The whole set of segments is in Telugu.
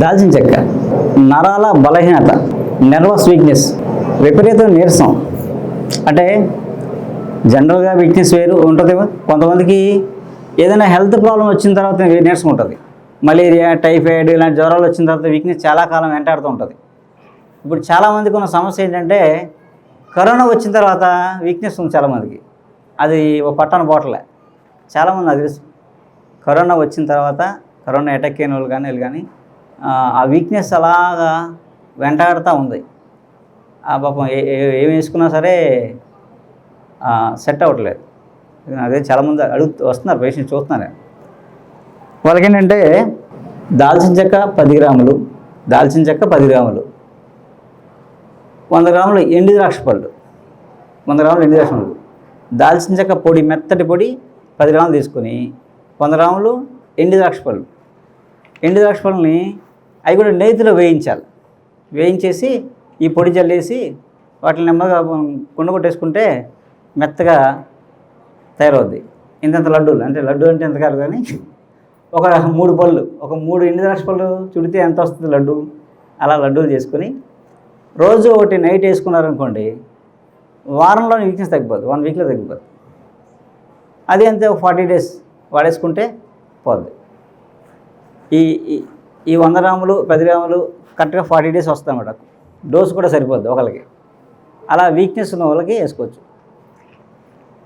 దాల్చిన చెక్క నరాల బలహీనత నర్వస్ వీక్నెస్ విపరీత నీరసం. అంటే జనరల్గా వీక్నెస్ వేరు ఉంటుంది కొంతమందికి ఏదైనా హెల్త్ ప్రాబ్లం వచ్చిన తర్వాత నీరసం ఉంటుంది. మలేరియా టైఫాయిడ్ ఇలాంటి జ్వరాలు వచ్చిన తర్వాత వీక్నెస్ చాలా కాలం వెంటాడుతూ ఉంటుంది. ఇప్పుడు చాలామందికి ఉన్న సమస్య ఏంటంటే కరోనా వచ్చిన తర్వాత వీక్నెస్ ఉంది చాలామందికి అది ఒక పట్టణ పోటలే చాలామంది అది కరోనా వచ్చిన తర్వాత కరోనా అటాక్ అయిన వాళ్ళు కానీ వీళ్ళు కానీ ఆ, వీక్నెస్ అలాగా వెంటాడుతూ ఉంది. ఆ పాపం ఏ ఏం వేసుకున్నా సరే సెట్ అవ్వట్లేదు. అదే చాలామంది అడుగుతూ వస్తున్నారు పేషెంట్ చూస్తున్నారు. నేను. దాల్చిన చెక్క పది గ్రాములు దాల్చిన చెక్క పది గ్రాములు వంద గ్రాములు ఎండు ద్రాక్ష పళ్ళు వంద గ్రాములు ఎండు ద్రాక్ష పళ్ళు దాల్చిన చెక్క పొడి మెత్తటి పొడి పది గ్రాములు తీసుకొని వంద గ్రాములు ఎండు ద్రాక్ష పళ్ళు. ఎండు ద్రాక్ష పళ్ళని అవి కూడా నేతిలో వేయించాలి. వేయించేసి ఈ పొడి జల్లేసి వాటిని నెమ్మదిగా కుండ కొట్టేసుకుంటే మెత్తగా తయారవుద్ది. ఇంతంత లడ్డూలు అంటే లడ్డు అంటే ఎంత కాదు కానీ ఒక మూడు పళ్ళు ఒక మూడు ఎండు ద్రాక్ష పళ్ళు చుడితే ఎంత వస్తుంది లడ్డు? అలా లడ్డూలు చేసుకొని రోజు ఒకటి నైట్ వేసుకున్నారనుకోండి వారంలో వీక్నెస్ తగ్గిపోద్ది వన్ వీక్లో తగ్గిపోద్ది. అది అంతే ఒక ఫార్టీ డేస్ వాడేసుకుంటే పోద్ది. ఈ ఈ- వంద గ్రాములు పది గ్రాములు కరెక్ట్గా ఫార్టీ డేస్ వస్తాయి అన్నమాట డోస్ కూడా సరిపోద్ది ఒకరికి అలా వీక్నెస్ ఉన్న వాళ్ళకి వేసుకోవచ్చు.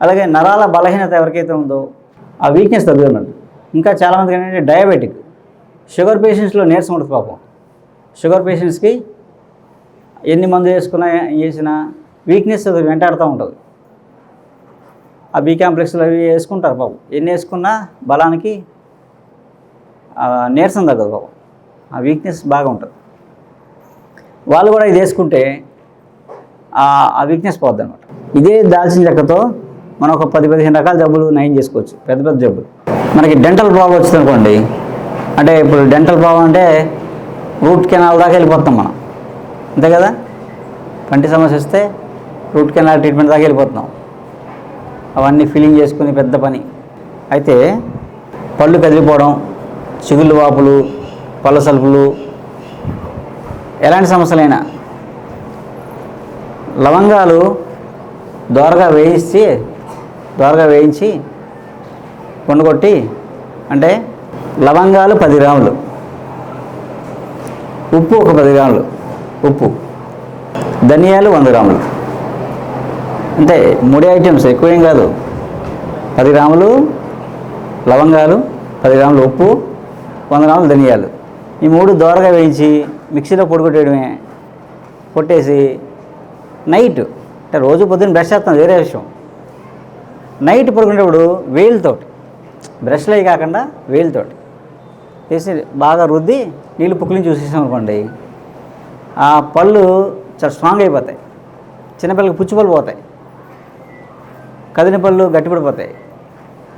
అలాగే నరాల బలహీనత ఎవరికైతే ఉందో ఆ వీక్నెస్ తగ్గుతున్నట్టు ఇంకా చాలామందికి ఏంటంటే డయాబెటిక్ షుగర్ పేషెంట్స్లో నీరసం ఉంటుంది పాపం. షుగర్ పేషెంట్స్కి ఎన్ని మందులు వేసుకున్నా వేసినా వీక్నెస్ అది వెంటాడుతూ ఉంటుంది. ఆ బీ కాంప్లెక్స్లు అవి వేసుకుంటారు పాపం. ఎన్ని వేసుకున్నా బలానికి నీరసం తగ్గదు పాపం. ఆ వీక్నెస్ బాగా ఉంటుంది. వాళ్ళు కూడా ఇది వేసుకుంటే ఆ- వీక్నెస్ పోద్ది అనమాట ఇదే దాల్చిన చెక్కతో మనం ఒక పది పదిహేను రకాల జబ్బులు నయం చేసుకోవచ్చు. పెద్ద పెద్ద జబ్బులు. మనకి డెంటల్ ప్రాబ్లం వచ్చింది అనుకోండి అంటే ఇప్పుడు డెంటల్ ప్రాబ్లం అంటే రూట్ కెనాల్ దాకా వెళ్ళిపోతాం మనం. అంతే కదా? కంటి సమస్య వస్తే రూట్ కెనాల్ ట్రీట్మెంట్ దాకా వెళ్ళిపోతున్నాం. అవన్నీ ఫీలింగ్ చేసుకుని పెద్ద పని. అయితే పళ్ళు కదిలిపోవడం చిగుళ్ళు వాపులు పళ్ళ సలుపులు ఎలాంటి సమస్యలైనా. లవంగాలు దోరగా వేయించి దోరగా వేయించి కొండగొట్టి అంటే లవంగాలు పది గ్రాములు. ఉప్పు ఒక పది గ్రాములు. ఉప్పు. ధనియాలు వంద గ్రాములు. అంటే మూడే ఐటమ్స్ ఎక్కువ ఏం కాదు. పది గ్రాములు లవంగాలు పది గ్రాములు ఉప్పు వంద గ్రాములు ధనియాలు. ఈ మూడు దోరగా వేయించి మిక్సీలో పొడి కొట్టేయడమే కొట్టేసి నైట్ అంటే రోజు పొద్దున్న బ్రష్ చేస్తాం వేరే విషయం. నైట్ పడుకునేటప్పుడు వేలుతోటి బ్రష్లు కాకుండా వేలుతోటి వేసి బాగా రుద్ది నీళ్ళు పుక్కులని చూసేసాం అనుకోండి ఆ పళ్ళు చాలా స్ట్రాంగ్ అయిపోతాయి. చిన్నపిల్లలకి పుచ్చిపళ్ళు పోతాయి. కదిన పళ్ళు గట్టిపడిపోతాయి.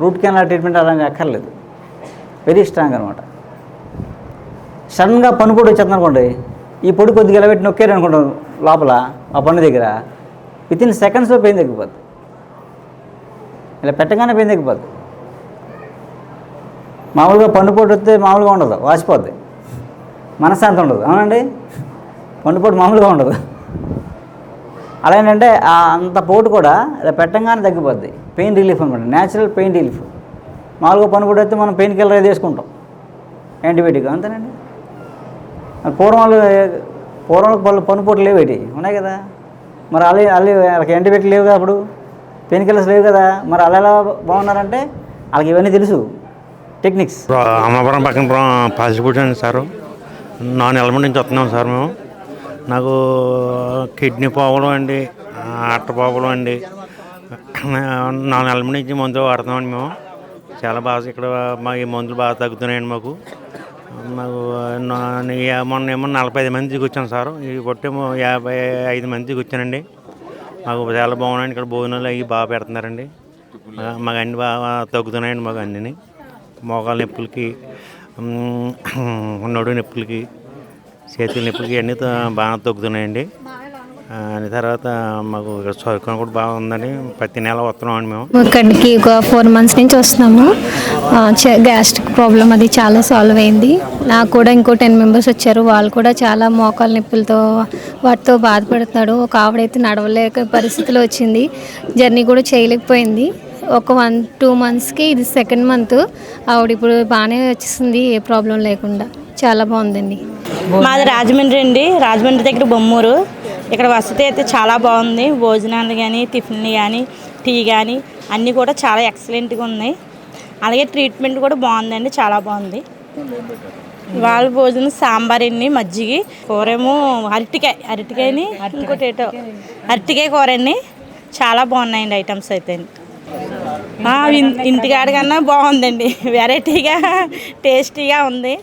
రూట్ కెనాల్ ట్రీట్మెంట్ అలాంటి అక్కర్లేదు. వెరీ స్ట్రాంగ్ అనమాట సడన్గా పన్ను పొడి వచ్చేస్తుంది అనుకోండి ఈ పొడి కొద్దిగా ఎలా పెట్టి నొక్కారు అనుకుంటాం లోపల ఆ పన్ను దగ్గర. విత్ ఇన్ సెకండ్స్లో పెయిన్ తగ్గిపోద్ది. ఇలా పెట్టగానే పెయిన్ తగ్గిపోద్ది. మామూలుగా పన్ను పొడి వస్తే మామూలుగా ఉండదు వాసిపోద్ది. మనశ్శాంతి ఉండదు అవునండి? పన్ను పొడి మామూలుగా ఉండదు. అలా ఏంటంటే అంత పోటు కూడా ఇలా పెట్టంగానే తగ్గిపోద్ది. పెయిన్ రిలీఫ్ అనమాట న్యాచురల్ పెయిన్ రిలీఫ్. మామూలుగా పని పొడి వస్తే మనం పెయిన్ కిల్లర్ ఏది వేసుకుంటాం యాంటీబయాటిక్ అంతేనండి? పూర్వం వాళ్ళు పూర్వం పళ్ళు పన్ను లేవు ఏంటి ఉన్నాయి కదా. మరి అలా అల్లి వాళ్ళకి యాంటీబయాటిక్ లేవు కదా అప్పుడు? పెయిన్ కిల్లర్స్ లేవు కదా. మరి అలా ఎలా బాగున్నారంటే వాళ్ళకి ఇవన్నీ తెలుసు. టెక్నిక్స్. అమ్మవరం పక్కన ప్ర- అండి సారు. నాలుగు నెలల నుంచి వస్తున్నాం సార్ మేము. నాకు కిడ్నీ ప్రాబ్లం అండి అట్ట ప్రాబ్లం అండి. నాన్ ఎలమెంట్ నుంచి మందు వాడుతున్నామండి మేము. చాలా బాగా ఇక్కడ మా ఈ మందులు బాగా తగ్గుతున్నాయండి మాకు. మాకు నా- మొన్న ఏమో నలభై ఐదు మందికి వచ్చాను సార్. ఈ కొట్టేమో యాభై ఐదు మందికి కూర్చానండి మాకు చాలా బాగున్నాయండి. ఇక్కడ భోజనాలు అవి బాగా పెడుతున్నారండి. మాకు అన్ని బాగా తగ్గుతున్నాయండి మాకు అన్నీ మోకాల నొప్పులకి నడు నొప్పులకి చేతుల నొప్పులకి అన్నీ బాగా తగ్గుతున్నాయండి. ఆ, తర్వాత మాకు ఇక్కడ సౌకర్యం కూడా బాగుందండి. ప్రతి నెల వస్తున్నామండి మేము. ఇక్కడికి ఒక ఫోర్ మంత్స్ నుంచి వస్తున్నాము. గ్యాస్ట్రిక్ ప్రాబ్లం అది చాలా సాల్వ్ అయింది. నాకు కూడా ఇంకో టెన్ మెంబర్స్ వచ్చారు. వాళ్ళు కూడా చాలా మోకాల నొప్పులతో వాటితో బాధపడుతున్నాడు. ఒక ఆవిడైతే నడవలేక పరిస్థితిలో వచ్చింది. జర్నీ కూడా చేయలేకపోయింది. ఒక వన్ టూ మంత్స్కి ఇది సెకండ్ మంత్ ఆవిడ ఇప్పుడు బాగానే వచ్చేసింది. ఏ ప్రాబ్లం లేకుండా. చాలా బాగుందండి. మాది రాజమండ్రి అండి. రాజమండ్రి దగ్గర బొమ్మూరు. ఇక్కడ వసతి అయితే చాలా బాగుంది. భోజనాలు కానీ టిఫిన్లు కానీ టీ కానీ అన్నీ కూడా చాలా ఎక్సలెంట్గా ఉన్నాయి. అలాగే ట్రీట్మెంట్ కూడా బాగుందండి చాలా బాగుంది. వాళ్ళ భోజనం సాంబార్ అండి మజ్జిగి కూరేమో అరటికాయ అరటికాయని ఇంకోటి ఏటో అరటికాయ కూర అండి చాలా బాగున్నాయండి ఐటమ్స్ అయితే. ఇంటికాడ కన్నా బాగుందండి. వెరైటీగా టేస్టీగా ఉంది.